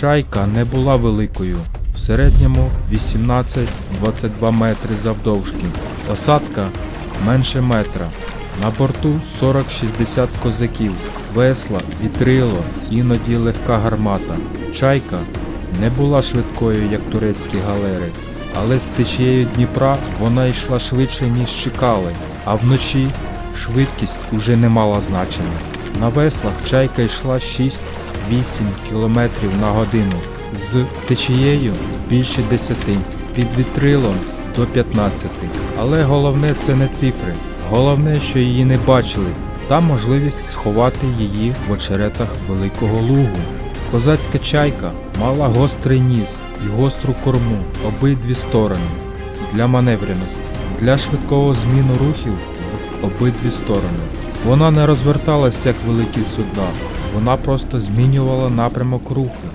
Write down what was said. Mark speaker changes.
Speaker 1: Чайка не була великою, в середньому 18-22 метри завдовжки. Посадка менше метра. На борту 40-60 козаків, весла, вітрило, іноді легка гармата. Чайка не була швидкою, як турецькі галери, але з течією Дніпра вона йшла швидше, ніж чекали, а вночі швидкість уже не мала значення. На веслах чайка йшла 6-8 км на годину, з течією більше 10, під вітрилом до 15. Але головне це не цифри. Головне, що її не бачили, та можливість сховати її в очеретах великого лугу. Козацька чайка мала гострий ніс і гостру корму обидві сторони для маневреності, для швидкого зміну рухів обидві сторони. Вона не розверталась як великі судна, вона просто змінювала напрямок руху.